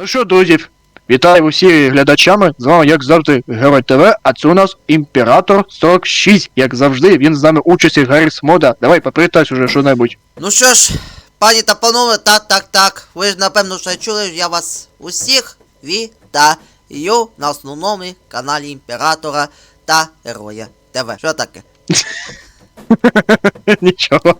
Ну що, друзі, вітаю усіх глядачами. З вами, як завжди, Герой ТВ, а це у нас Імператор 46. Як завжди, він з нами участі Гарріс Мода. Давай, попритайся уже що-небудь. Ну що ж, пані та панове, так, так, так. Ви ж напевно вже чули, я вас усіх вітаю на основному каналі Імператора та Героя ТВ. Що таке? Нічого.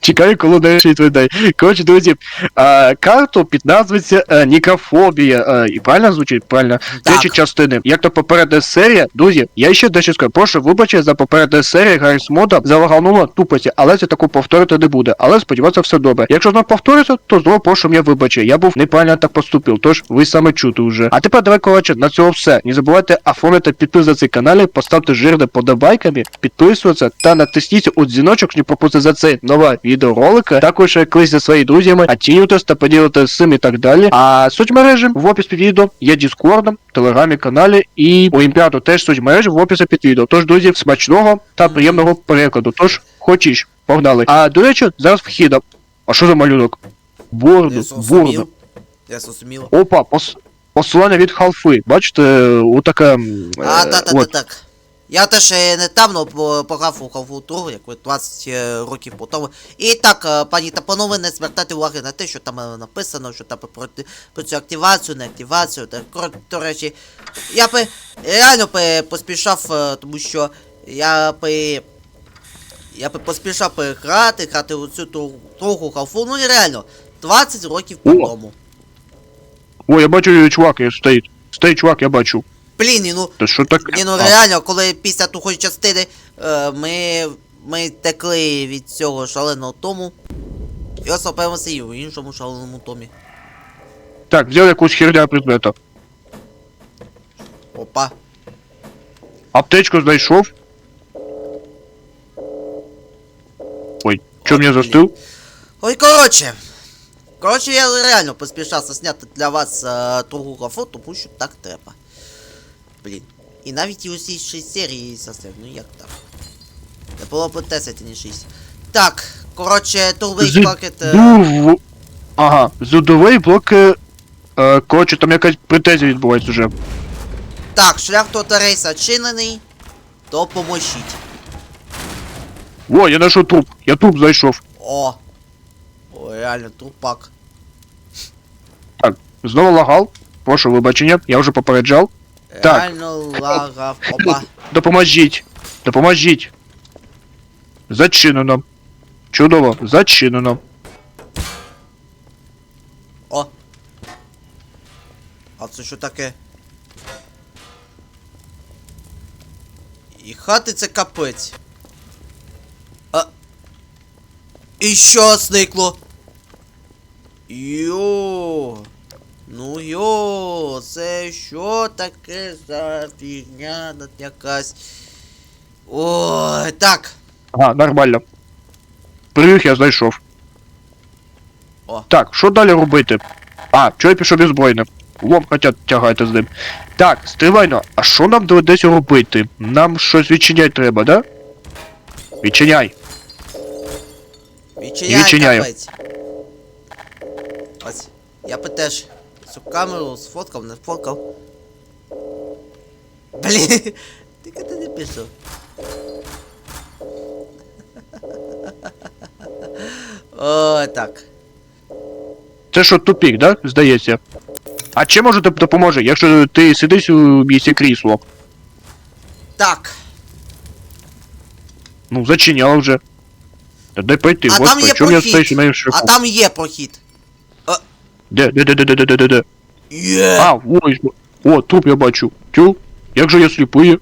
Чекаю, коли дешить людей. Коротше, друзі, а, карту під назвиться е, Нікрофобія. Е, і правильно звучить? Правильно. Третя частини. Як то попередня серія, друзі, я ще дещо скажу. Прошу вибачте за попередня серія Гарріс Мода залаганула тупості, але це таку повторити не буде. Але сподіваюся, все добре. Якщо знову повториться, то знову прошу мене вибачте. Я був неправильно так поступив, тож ви саме чути вже. А тепер давай, коротше, на цього все. Не забувайте оформити підпис за цей канал, поставте жирне подобайками, підписуватися та натисніть у дзвіночок, щоб не пропустити за цей нове відеоролики. Також клись зі своїми друзями, оцінюватись та поділитися з цим і так далі. А соцмережі в описі під відео є Діскордом, телеграмі каналі і у імпіату теж соцмережі в описі під відео. Тож, друзі, смачного та приємного перекладу. Тож, хочеш, погнали. А до речі, зараз вхід. А що за малюнок? Борду, борду. Я зрозумів. Опа, пос... посилання від халфи. Бачите, отака. м, А, е, так, так, так, так. Я теж е, недавно пограв у Call як ви 20 е, років по тому. І так, е, пані та панове, не звертайте уваги на те, що там написано, що там про, про цю активацію, не активацію. Та, до речі, я би реально би поспішав, тому що я би. Я би поспішав би грати, грати у цю другу халфу, ну і реально, 20 років по тому. О, я бачу, чувак є, стоїть. Стоїть чувак, я бачу. Блін, ну, Та що таке? Ні, ну реально, коли після тухої частини е, ми, ми текли від цього шаленого тому. І ось і в іншому шаленому томі. Так, взяв якусь херня предмета. Опа. Аптечку знайшов. Ой, чо мені застив? Ой, коротше. Коротше, я реально поспішав зняти для вас е, другу графу, тому що так треба. Блін. І навіть і усі 6 серії застив, ну як так? Це було б 10, а не 6. Так, коротше, турбейк пакет. е, Ага, зудовий блоки. Е, коротше, там якась претензія відбувається вже. Так, шлях до рейса чинений. Допоможіть. О, я знайшов труп. Я труп знайшов. О! О, реально, трупак. Знову лагал. Прошу вибачення, я вже попереджав. Так. Реально лагав. Опа. Допоможіть. Допоможіть. Зачинено. Чудово, зачинено. О. А це що таке? І хати це капець. А. І що зникло? Йо. Ну йо, це що таке за фігня над якась. Ой, так. Ага, нормально. Привіг я знайшов. О. Так, що далі робити? А, чого я пішов безбойним? Лом хоча тягайте з ним. Так, стривайно, а що нам доведеться робити? Нам щось відчиняти треба, да? Відчиняй. Відчиняй, Відчиняю. капець. Ось, я теж цю камеру сфоткав, не сфоткав. Блін, ти куди не пішов? О, так. Це що, тупік, да? Здається. А чим може доп- допоможе, якщо ти сидиш у місці крісло? Так. Ну, зачиняла вже. Та дай пройти, А там господи, є чому я прохід. стоїш на моєму А шляху? там є прохід. Де, де, де, де, де, де, де, де? Є! А, ой, о, труп я бачу. Тю, як же я сліпий.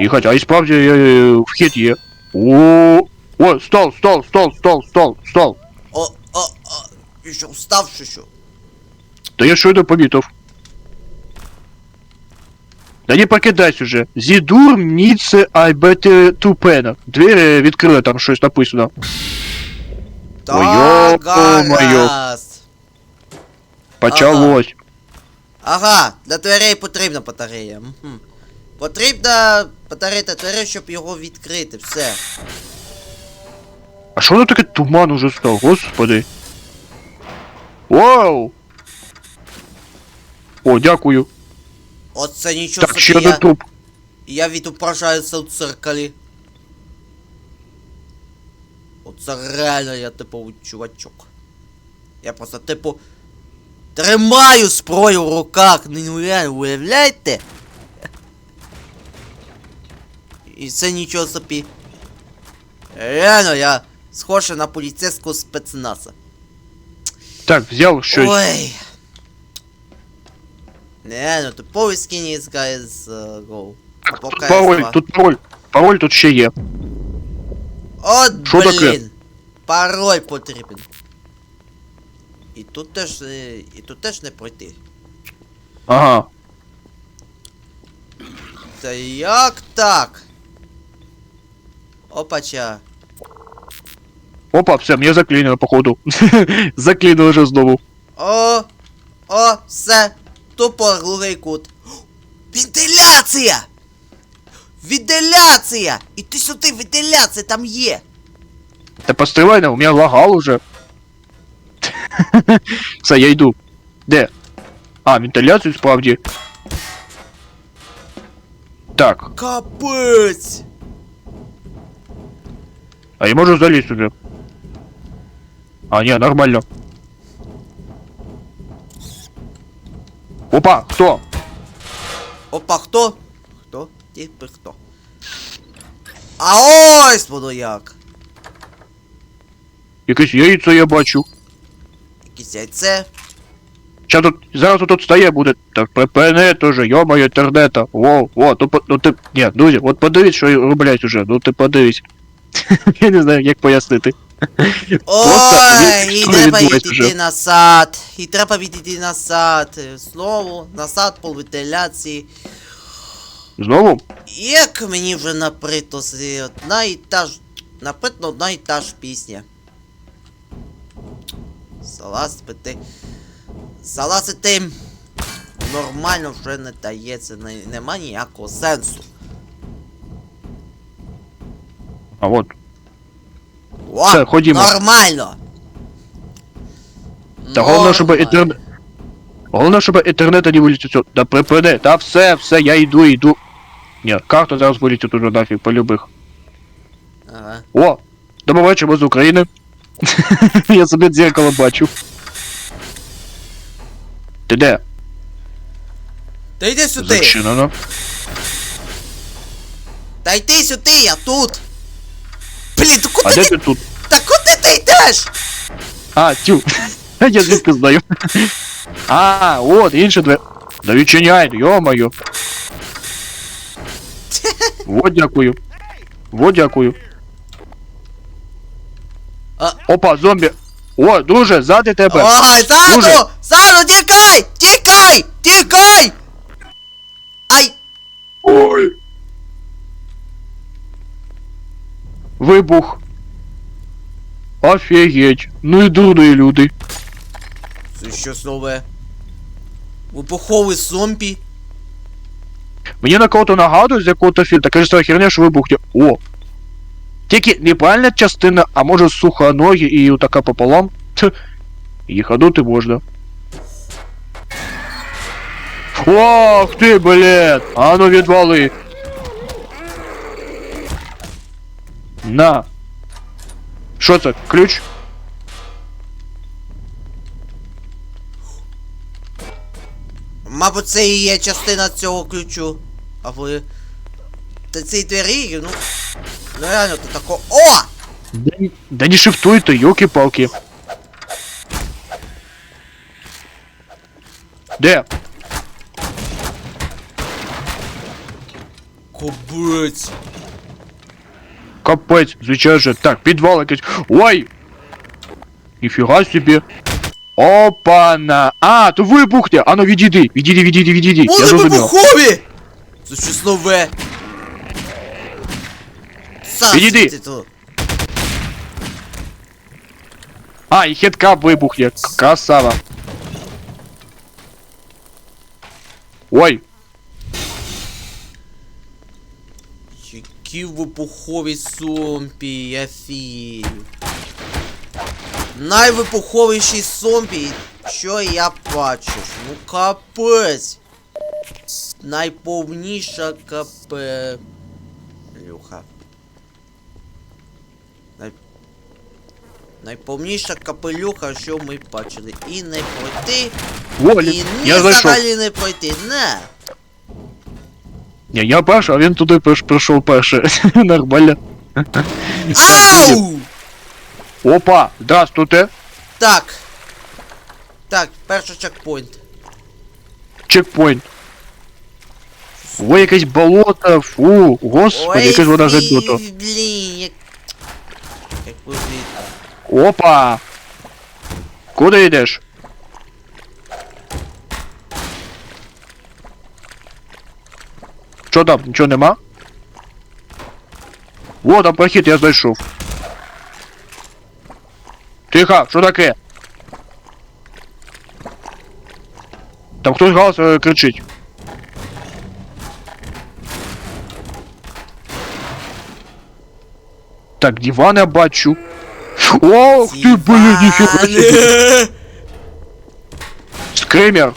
І хоча, і справді е, е, вхід є. О, о, стол, стол, стол, стол, стол, стол. О, о, о, ти що, встав чи що? Та я щойно помітив. Да не покидайся уже. Зідур, Ніце, Айбете Тупена. Двері відкрили, там щось написано. Так, гаразд. Почалось. Ага, для дверей потрібна батарея. Мгм. Потрібна батарея для дверей, щоб його відкрити, все. А що воно таке туман уже став, господи? Вау! О, дякую. Оце нічого Так, собі я, труп. я відображаюся в циркалі. Оце реально я типу чувачок. Я просто типу. Тримаю зброю в руках, реально, уявляєте? І це нічого собі. Реально, я схожий на поліцейського спецназа. Так, взяв щось. Ой. Не, ну типовий skinny guys uh, go. Або Пароль, тут пароль. Пароль тут ще є. От таке? блін. Пароль потрібен. І тут теж. І тут теж не пройти. Ага. Та як так? Опача. Опа, все, мене заклинило, походу. заклинило вже знову. О! О, все! Тупо глухий кут. Вентиляція! Вентиляція! Іди сюди, вентиляція там є! Та постривай, у мене лагал уже. Все, я йду. Де? А, вентиляцію справді. Так, Капець! а я можу залізти сюди. А, ні, нормально. Опа, хто? Опа, хто? Тепер хто? А ось воно як! Якесь яйцо я бачу. Якесь яйце. Ща тут, зараз тут стає буде. Так припини тоже, йо-моє інтернета. Воу, во, по- ну ти. Ні, друзі, от подивись, що роблять уже. Ну ти подивись. я не знаю, як пояснити. Ой, і треба вже? назад. І треба відійти назад. Знову, назад по вентиляції. Знову? Як мені вже наприто одна і та ж. Наприто одна і та ж пісня. Залазити. Залазити. Нормально вже не дається, не, нема ніякого сенсу. А от. О, Все, ходімо. Нормально. Та головне, щоб інтернет. Головне, щоб інтернет не вилізти. Да припини, та все, все, я йду, йду. Ні, карта зараз вилізти тут нафіг, по любих. Ага. О! Вечора, ми з України. я собі дзеркало бачу. Ти де? Та йди сюди! Зачинено. Та йди сюди, я тут! Блін, та А куди де ти? ти тут? Та куди ти йдеш? А, тю. Я звідки знаю. А, от, інші двері. Да відчиняй, йо-моє. Вот дякую. Вот дякую. А. Опа, зомбі. О, друже, ззади тебе. Ой, ззаду! Дуже. Ззаду, тікай! Тікай! Тікай! Ай! Ой. Вибух. Офігеть. Ну і дурні люди. Це щось нове. Вибуховий зомбі. Мені на кого-то нагадує з якого-то фільму, така ж сама херня, що вибухне. О! Тільки неправильна частина, а може сухоногі і така пополам. Ть. Їханути можна. Ох ти, блін! А ну відвали! На! Що це? Ключ? Мабуть, це і є частина цього ключу. А ви. Та цій двері, ну. Ну реально, ти тако. О! Да, не- да не шифтуй ты, елки-палки. Де? Кобець. Капець, звичайно же. Так, підвал якийсь. Ой! Ніфіга собі. Опана! А, то вибухне! Ану, відійди, відійди, відійди, відійди. Я Вони зрозумів. вибухові! Це щось нове. Сас, Відійди. ти тут. А, і хеткап вибухне. Красава. Ой, Які вибухові зомбі, я фію. Найвибуховіші зомбі. що я бачу? Ну капець. Найповніша капелюха. Най... Найповніша капелюха, що ми бачили. І не пройти, Волі, і я зайшов. взагалі не пройти. Не. Ні, я перший, а він туди прийшов перший. Нормально. Ау! Опа, здравствуйте. Так. Так, перший чекпоінт. Чекпоінт. Ой, якесь болото, фу, господи, яке ж вода гадота. Блін, як... Як ви Опа! Куди йдеш? Що там, нічого нема? О, там прохід, я знайшов. Тихо, що таке? Там хтось голос е, кричить. Так, диван я бачу. Ох ти, блін, ніфіга собі. Дивани! Скример.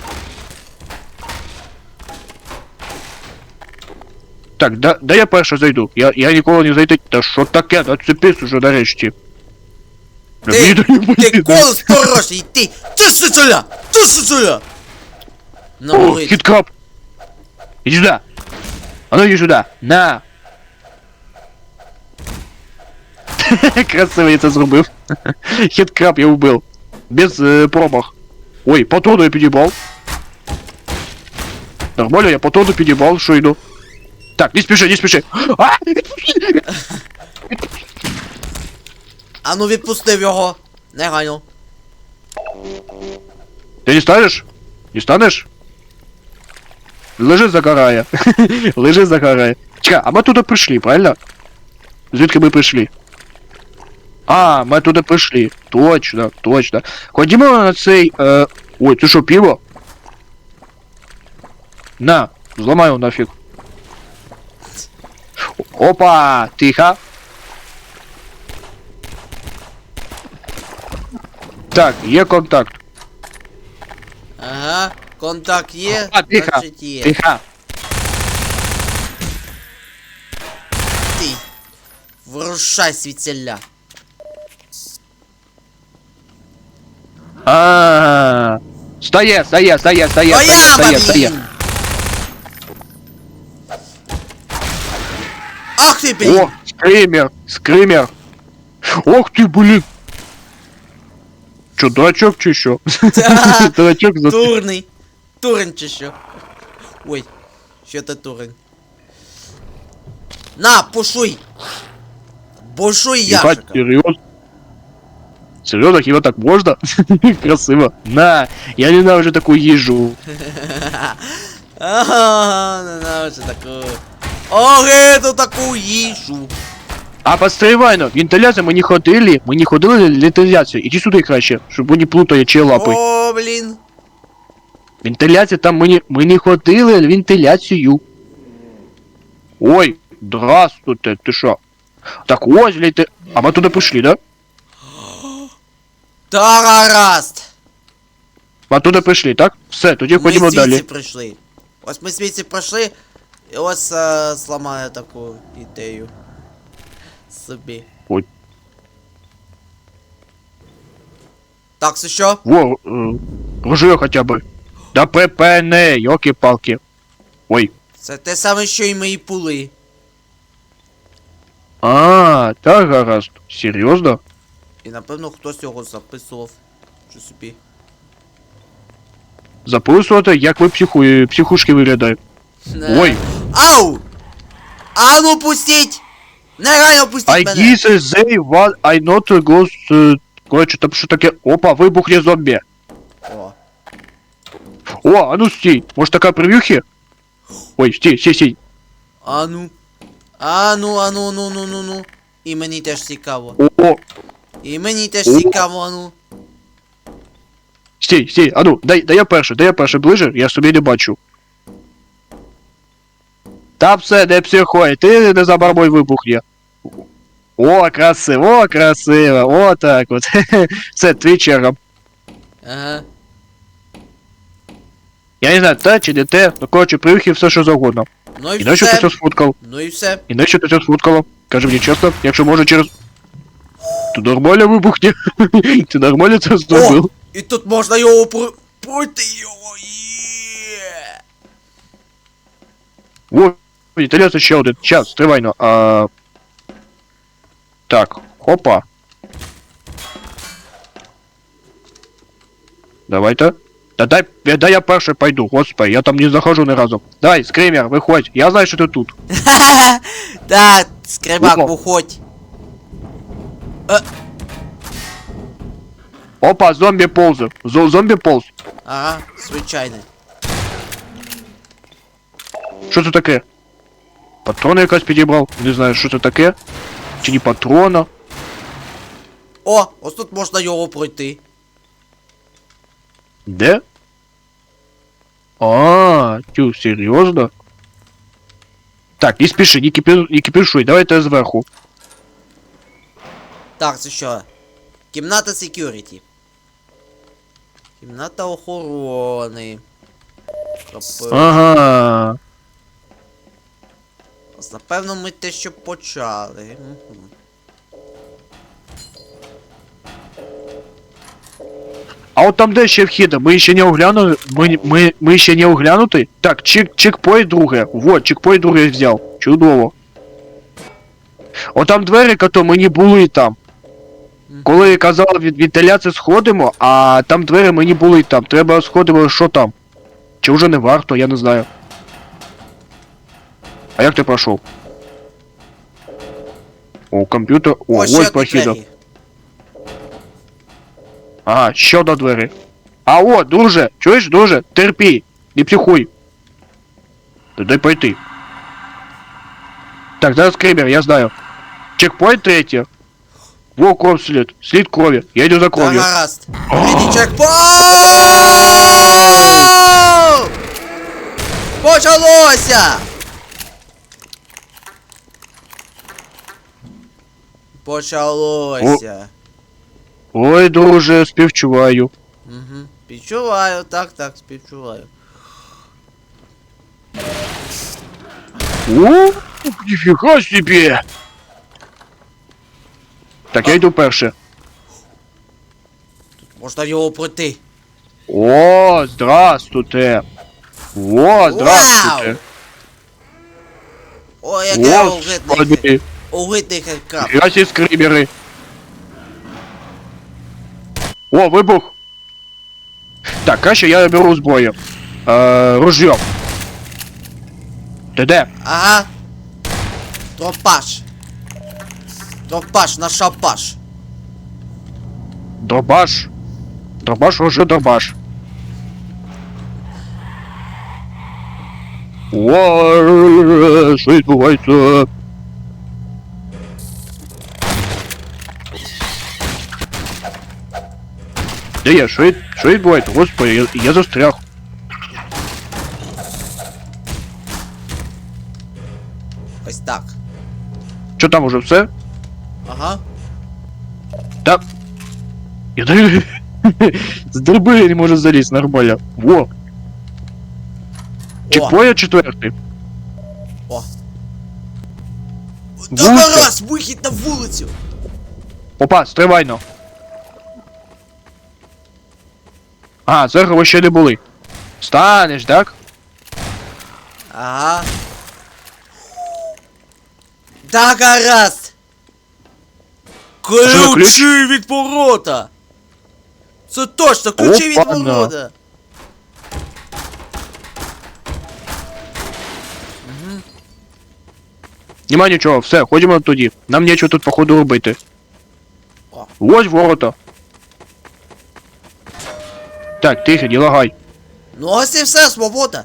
Так, да, да я перше зайду. Я, я ніколи не зайду. Та що таке? Та цепись уже нарешті. Та Ти, мені то не Ти потрібно. колос хороший, ти! Ти сюда! Ти сюда! На О, вулиці. хиткраб. Иди сюда. А ну иди сюда. На. Красиво я це зробив. Хиткраб я вбив. Без е, промах. Ой, патрону я підібрав. Нормально, я патрону підібрав, що йду. Так, не спіши, не спіши. А! А ну відпустив його. Негайно. Ти не станеш? Не станеш? Лежи загорає. Лежи загорає. Чекай, а ми туди прийшли, правильно? Звідки ми прийшли? А, ми туди прийшли. Точно, точно. Ходімо на цей. Е... Ой, це що, пиво? На, зламаю нафіг. Опа, тихо. Так, є контакт. Ага. Контакт є. А, тихо, значить є. Тихо. Ти. Вирушай свіцеля. А, стає, стає, стає, стає, стає, Стояла, стає, стає. блін! Ах ти, блін! О, скример, скример. Ох ты, блин. Чё, дурачок чи що? Дурачок за... Турний. Турень чи що? Ой, що це турень? На, пушуй! Бушуй Ебать, яшика. серьезно? Серьезно, хіба так можна? Красиво. На, я ненавижу таку їжу. Ага, ненавиджу таку. Ох, эту таку їжу. А постривай, ну, вентиляція ми не ходили, ми не ходили на вентиляцію. Іди сюди краще, щоб не плутає чи лапи. О, блін. Вентиляція там ми не, ми не ходили вентиляцію. Ой, здравствуйте, ти що? Так ось літе. А ми туди пішли, да? Тарараст. Ми туди прийшли, так? Все, тоді Ми ходімо звідси далі. прийшли. Ось ми звідси пройшли, і ось е, зламаю таку ідею. Собі. Ой. Так, це що? Во, е, хоча б. Да припини, йоки-палки. Ой. Це те саме, що і мої пули. А, так гаразд. Серйозно? І напевно хтось його записував. Що собі. Записувати, як ви психу... психушки виглядають. Не. Ой. Ау! А ну пустіть! Негайно пустіть I мене! guess they want I not go с... Короче, там що таке? Опа, вибухне зомбі. О. О, а ну стій. Може така прев'юхи? Ой, стій, стій, стій. А ну. А ну, ну, ну, ну. І мені теж цікаво. О, І мені теж О. цікаво, а ну. стій, стій, а ну, дай, дай я перший, дай я перший ближе, я собі не бачу. Та все, не психуй, ти не забарбуй вибухне. О, красиво, о, красиво, о так от. Все, твій черга. Ага. Я не знаю, те чи не те, ну коротше, привихи все що завгодно. Ну і І нащо ти це сфоткав? Ну і все. І нащо ти це сфоткала? Кажи мені чесно, якщо може через. Ти нормально вибухні? Ти нормально це зробив? І тут можна його про... пройти його. Є. Во, вентиляція ще один. Час, тривайно. А... Так, хопа. Давайте. Та дай, я- дай я перший пойду, господи, я там не захожу ні разу. Давай, скример, виходь, я знаю, що ти тут. Так, скребак, Опа. виходь. Опа, зомбі ползе. Зо зомбі полз. Ага, звичайний. Що це таке? Патрони якась підібрав. Не знаю, що це таке. Чи не патрона. О, ось тут можна його пройти. Де? А, тю, серйозно? Так, не спіши, не, кипі... не кипішуй, давайте зверху. Так, це що? Кімната security. Кімната охорони. Тобто, Ага. Напевно, ми те, що почали. Мгм. А от там де ще вхід? Ми ще не оглянули. Ми, ми, ми ще не оглянути? Так, чек, чекпоінт друге. Вот, чекпоінт друге взяв. Чудово. От там двері, кото ми не були там. Коли казали від вентиляції сходимо, а там двері ми не були там. Треба сходимо, що там. Чи вже не варто, я не знаю. А як ти пройшов? О, комп'ютер. О, Ось ще ось одні прохід. двері. Ага, ще одна двері. А о, друже, чуєш, друже, терпі, не психуй. Та дай пройти. Так, зараз скример, я знаю. Чекпоінт третє. Во кров слід. Слід крові. Я йду за Та кров'ю. гаразд. Третій чекпоінт! Почалося! Почалося. Ой, друже, співчуваю. Угу. Співчуваю, так, так, співчуваю. О, ніфіга собі. Так, я йду перше. Можна його пройти. О, здравствуйте. О, здравствуйте. О, яке О, огидний. господи. Огидний херкап. Я ці скримери. О, вибух. Так, краще я беру зброю. Е, ружьо. Ти де? Ага. Тропаш. Тропаш на шапаш. Дробаш. Дробаш, ружьо, дробаш. О, що відбувається? Де я? Що, що відбувається? Господи, я, я застряг. Ось так. Що там уже все? Ага. Так. Я навіть... З дерби не можу залізти нормально. Во. Чекпоя четвертий. О. Гаразд, вихід на вулицю. Опа, стривайно. А, зеркало ви ще не були. Станеш, так? Ага. Да гаразд. що, ключ? Від ворота. Це точно, ключі від Опа-на. ворота. Нема нічого, все, ходімо тоді. Нам нічого тут походу робити. О. Ось ворота. Так, тихо, не лагай. Ну ось і все, свобода.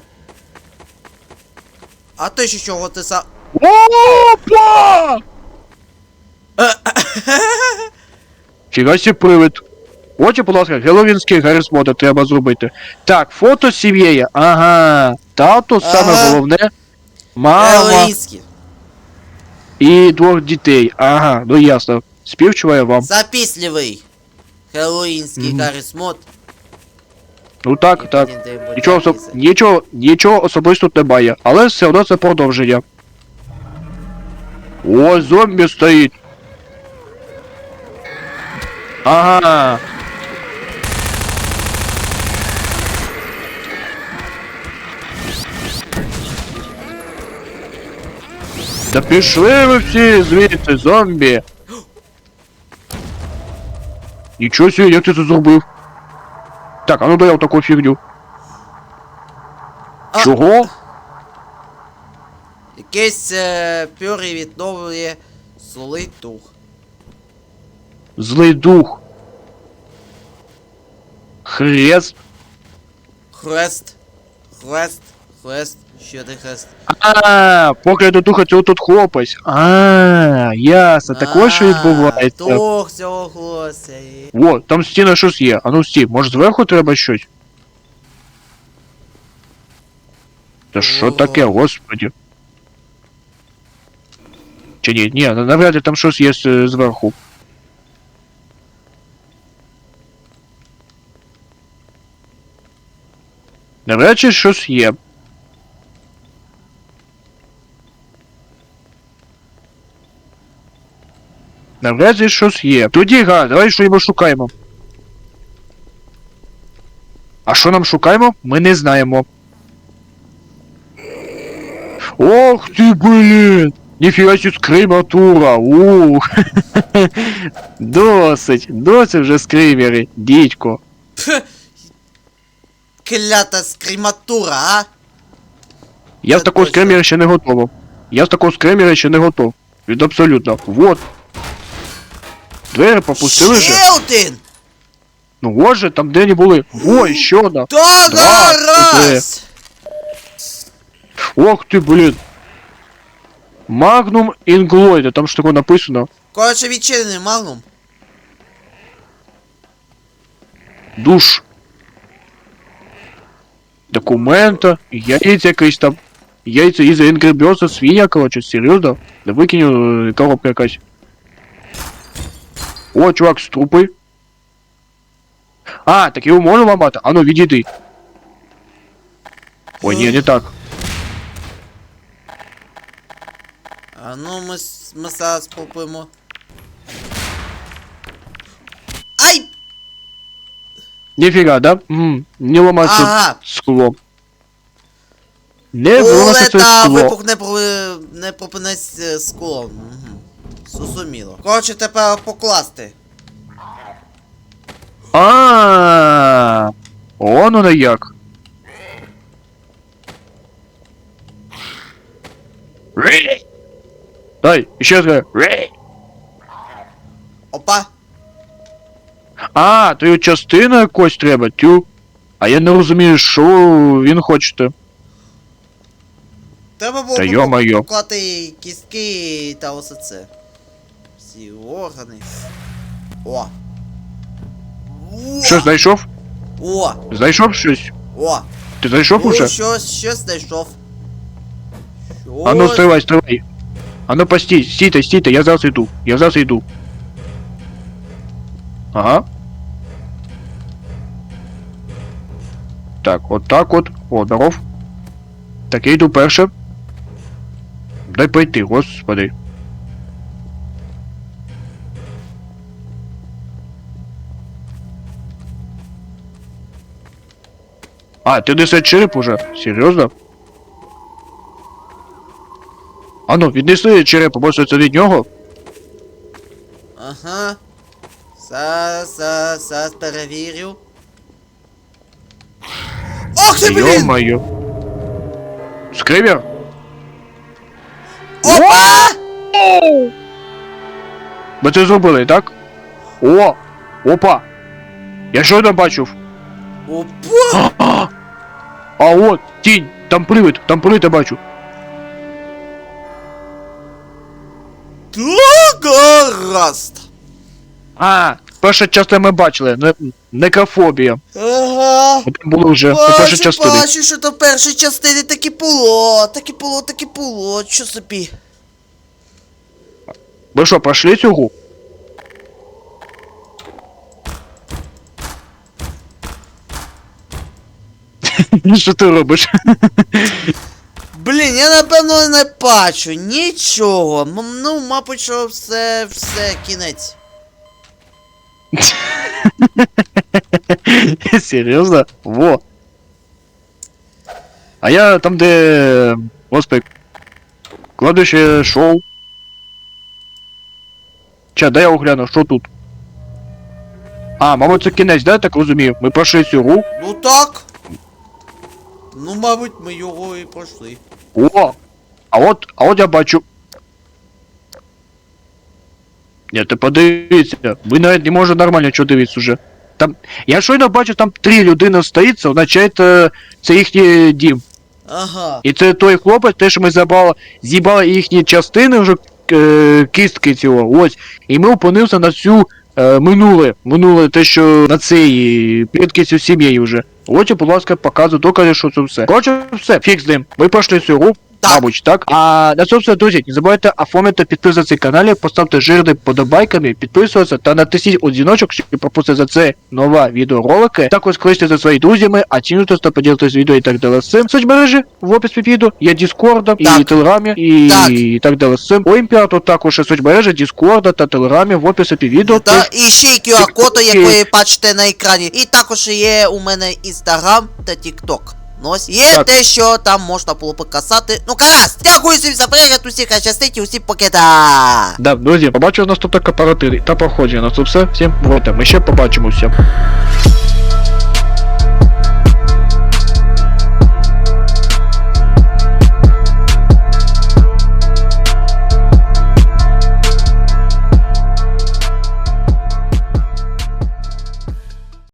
А ти ще чого ти сам. Опа! Фіга сі привид. Отже, будь ласка, геловінський Гарріс мода треба зробити. Так, фото сім'єє. Ага. Тато саме Ага. головне. Мама Елоїнський. і двох дітей. Ага, ну ясно. Співчуваю вам. Запісливий. Хеллоїнський Мгм. Гарріс Мод. Ну так, так. Нічого, особ... нічого, нічого особисто немає, але все одно це продовження. О, зомбі стоїть. Ага. Та пішли ви всі звідти, зомбі. Нічого собі, як ти це зробив? Так, а ну дай я такую фигню. А. Чого? Якийсь е, пюрі відновлює злий дух. Злий дух. Хрест. Хрест. Хрест. Хрест. Ще один хрест. А, поклятий духа це тут хлопець. А, ясно, також що А, відбувається. Дух цього голоса. О, там стіна щось є. А ну стій, може зверху треба щось? Та що О. таке, господи? Чи ні, ні, навряд ли там щось є е, зверху. Навряд чи щось є. Навряд чи щось є. Тоді га, давай що його шукаємо. А що нам шукаємо? Ми не знаємо. Ох ти, блін! Ніфіга сі скриматура! Ух! Досить, досить вже скримери, дідько. Клята скриматура, а? Я з такого скримера ще не готовий. Я з такого скримера ще не готов. Від абсолютно. Вот. Двері попустили же. Ще один! Ну от же, там де не були. Ой, ще одна. Та Два, раз! Ох ти, блін. Magnum Ingloid, там ж таке написано. Коротше, відчинений магнум. Душ. Документа, яйця якийсь там. Яйця із Angry Birds, свинья, короче, серйозно? Да викинь е, коробка якась. О, чувак, струпи. А, так його можна ламати? А ну, відійди. О, ні, не так. А ну ми, с- ми зараз спробуємо. Ай! Ніфіга, да? М, не ламається Ага. скло. Не ламається це Улета скло. вибух не, про... не пропинець е, склом. Угу. Зрозуміло. Коротше, тепер покласти. А, он воно як. Рей. Дай, ще раз. Опа! А, то його частину якось треба, тю. А я не розумію, що він хоче. Треба було Та йо-моє. поклати кістки та оце це. Всі органи. О! О! Що, знайшов? О! Знайшов щось? О! Ти знайшов уже? щось, щось знайшов. А ну стривай, стривай. А ну постій, стійте, стійте, я зараз йду. Я зараз йду. Ага. Так, от так от. О, здоров. Так, я йду перше. Дай пройти, господи. А, ти неси череп уже? Серйозно? А ну, віднесли череп, може це від нього? Ага. Зараз, зараз, зараз перевірю. Ох ти, блін! Йо-моє. Скример? Опа! Ми це зробили, так? О! Опа! Я щойно бачив. Опа! А, от, тінь, там привид, там привид я бачу. Так, гаразд. А, перша частина ми бачили, не, некрофобія. Ага. Там було вже у першій Бачу, частині. бачу, що то першої частини таки було, таки було, таки було, що собі. Ви що, пройшли цю гру? Що ти робиш? Блін, я напевно не бачу нічого. М- Ну, мабуть, що все, все, кінець. Серйозно? Во. А я там, де. Господи. Кладище шоу. Ча, дай я огляну, що тут? А, мабуть, це кінець, да, я так розумію? Ми пройшли цю гру. Ну так. Ну, мабуть, ми його і пройшли. О! А от, а от я бачу. Ні, ти подивіться, ви навіть не можете нормально що дивитися уже. Там. Я щойно бачу, там три людини стоїть, це означає, це, їхній дім. Ага. І це той хлопець, те, що ми забрали, з'їбали їхні частини вже е, кістки цього. Ось. І ми опинилися на цю е, минуле. Минуле те, що на цей плітки цю сім'єю вже. Ось, будь ласка, показую, докази, що це все. Коротше, все, фік з ним. Ви пройшли цю гру. Так. Мабуть, так. А на цьому все, друзі, не забувайте оформити підписатися цей канал, поставте жирні подобайками, підписуватися та натисніть у дзвіночок, щоб пропустити за це нова відеоролики. Також кличте за своїми друзями, оцінюйте та поділитесь відео і так далі з цим. Соцмережі в описі під відео, є Діскорда, і. Телеграмі, і, Так. і так далі з цим. У імператор також є соцмережі Діскорда та Телеграмі в описі під відео. Та і ще й QR-код, як ви бачите на екрані. І також є у мене інстаграм та тікток. Ну ось є Так. те, що там можна було показати. Ну гаразд! Дякую всім за перегляд, усіх щастить і усім покида! Да, друзі, побачимо наступного кооперативі та проходження. На це все. Всім бувайте. Ми ще побачимося.